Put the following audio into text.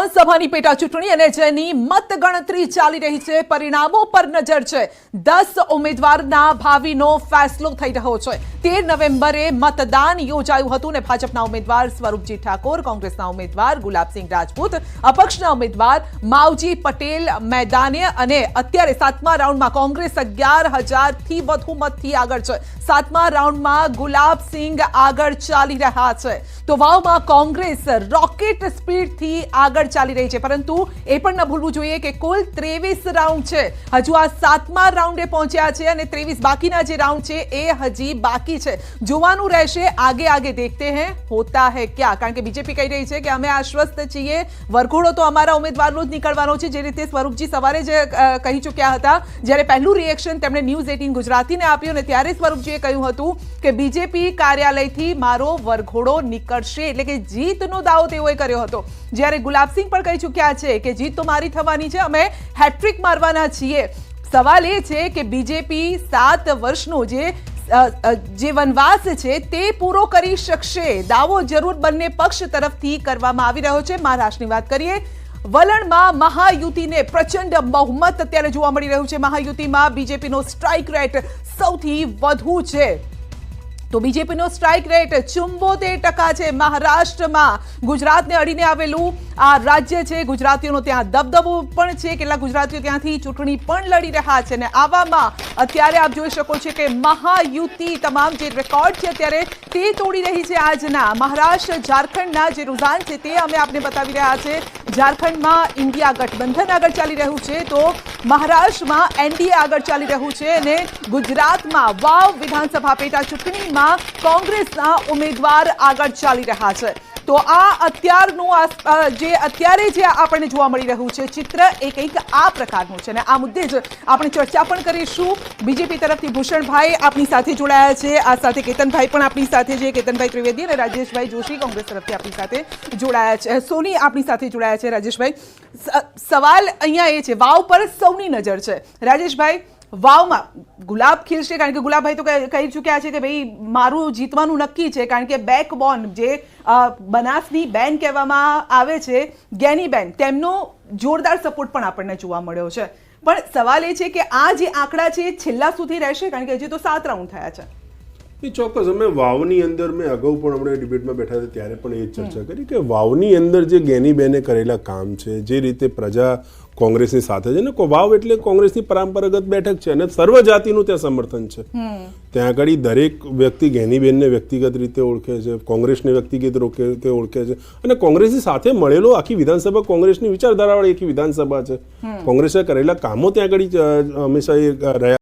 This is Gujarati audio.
વિધાનસભાની પેટા ચૂંટણી અને જેની મતગણતરી ચાલી રહી છે, પરિણામો પર નજર છે. દસ ઉમેદવારના ભાવિનો ફેસલો થઈ રહ્યો છે. તેર નવેમ્બરે મતદાન યોજાયું હતું અને ભાજપના ઉમેદવાર સ્વરૂપજી ઠાકોર, કોંગ્રેસના ઉમેદવાર ગુલાબસિંહ રાજપૂત, અપક્ષના ઉમેદવાર માવજી પટેલ મેદાને અને અત્યારે સાતમા રાઉન્ડમાં કોંગ્રેસ અગિયાર હજારથી વધુ મતથી આગળ છે. સાતમા રાઉન્ડમાં ગુલાબસિંહ આગળ ચાલી રહ્યા છે. તો વાવમાં કોંગ્રેસ રોકેટ સ્પીડથી આગળ ચાલી રહી છે. પરંતુ એ પણ ન ભૂલવું જોઈએ કે કુલ ત્રેવીસ રાઉન્ડ છે. હજુ આ સાતમા રાઉન્ડે પહોંચ્યા છે અને ત્રેવીસ બાકીના જે રાઉન્ડ છે એ હજી બાકી છે. જોવાનું રહેશે. આગે આગે દેખતે હે, હોતા હે ક્યાં? કારણ કે બીજેપી કહી રહી છે કે અમે આશ્વસ્ત છીએ. વરઘોડો તો અમારા ઉમેદવારનો જ નીકળવાનો છે. જે રીતે સ્વરૂપજી સવારે જે કહી ચૂક્યા હતા. જ્યારે પહેલું રિએક્શન તેમણે ન્યૂઝ એટીન ગુજરાતીને આપ્યું અને ત્યારે સ્વરૂપજીએ કહ્યું હતું કે બીજેપી કાર્યાલયથી મારો વરઘોડો નીકળશે. એટલે કે જીતનો દાવો તેઓએ કર્યો હતો. જ્યારે ગુલાબસિંહ પણ કહી ચૂક્યા છે કે જીત તો મારી થવાની છે, અમે હેટ્રિક મારવાના છીએ. સવાલ એ છે કે બીજેપી સાત વર્ષનો જે જે વનવાસ છે તે પૂરો કરી શકશે? દાવો જરૂર બંને પક્ષ તરફથી કરવામાં આવી રહ્યો છે. મહારાષ્ટ્રની વાત કરીએ, વલણમાં મહાયુતિને પ્રચંડ બહુમત અત્યારે જોવા મળી રહ્યું છે. મહાયુતિમાં બીજેપીનો સ્ટ્રાઇક રેટ સૌથી વધુ છે. તો બીજેપીનો સ્ટ્રાઇક રેટ ચુંબોતેર ટકા છે. મહારાષ્ટ્રમાં ગુજરાતને અડીને આવેલું આ રાજ્ય છે. ગુજરાતીઓનો ત્યાં દબદબો પણ છે. કેટલાક ગુજરાતીઓ ત્યાંથી ચૂંટણી પણ લડી રહ્યા છે. અને આવામાં અત્યારે આપ જોઈ શકો છો કે મહાયુતિ તમામ જે રેકોર્ડ છે અત્યારે તે તોડી રહી છે આજના. મહારાષ્ટ્ર, ઝારખંડના જે રુઝાન છે તે અમે આપને બતાવી રહ્યા છે. ઝારખંડમાં ઇન્ડિયા ગઠબંધન આગળ ચાલી રહ્યું છે. તો મહારાષ્ટ્રમાં એનડીએ આગળ ચાલી રહ્યું છે અને ગુજરાતમાં વાવ વિધાનસભા પેટા ચૂંટણીમાં કોંગ્રેસના ઉમેદવાર આગળ ચાલી રહ્યા છે. તો આ અત્યારનું જે અત્યારે જે આપણને જોવા મળી રહ્યું છે, ચિત્ર એ કંઈક આ પ્રકારનું છે. અને આ મુદ્દે જ આપણે ચર્ચા પણ કરીશું. બીજેપી તરફથી ભૂષણભાઈ આપણી સાથે જોડાયા છે. આ સાથે કેતનભાઈ પણ આપણી સાથે છે. કેતનભાઈ ત્રિવેદી અને રાજેશભાઈ જોશી કોંગ્રેસ તરફથી આપણી સાથે જોડાયા છે. સોની આપણી સાથે જોડાયા છે. રાજેશભાઈ સવાલ અહીંયા એ છે. વાવ પર સૌની નજર છે. રાજેશભાઈ વાવમાં ગુલાબ ખીલશે કારણ કે ગુલાબભાઈ તો કહી ચૂક્યા છે કે ભાઈ, મારું જીતવાનું નક્કી છે, કારણ કે બેકબોન જે બનાસની બેન કહેવામાં આવે છે, ગેની બેન, તેમનો જોરદાર સપોર્ટ પણ આપણને જોવા મળ્યો છે. પણ સવાલ એ છે કે આ જે આંકડા છે છેલ્લા સુધી રહેશે? કારણ કે હજી તો સાત રાઉન્ડ થયા છે. એ ચોક્કસ અમે વાવની અંદર મેં અગાઉ પણ હમણાં ડિબેટમાં બેઠા હતા ત્યારે પણ એ ચર્ચા કરી કે વાવની અંદર જે ગેનીબેને કરેલા કામ છે જે રીતે પ્રજા કોંગ્રેસની સાથે છે ને વાવ એટલે કોંગ્રેસની પરંપરાગત બેઠક છે અને સર્વ જાતિનું ત્યાં સમર્થન છે. ત્યાં આગળ દરેક વ્યક્તિ ગેનીબેનને વ્યક્તિગત રીતે ઓળખે છે કોંગ્રેસને વ્યક્તિગત રીતે ઓળખે છે અને કોંગ્રેસની સાથે મળેલો આખી વિધાનસભા કોંગ્રેસની વિચારધારાવાળી આખી વિધાનસભા છે. કોંગ્રેસે કરેલા કામો ત્યાં આગળ હંમેશા એ રહ્યા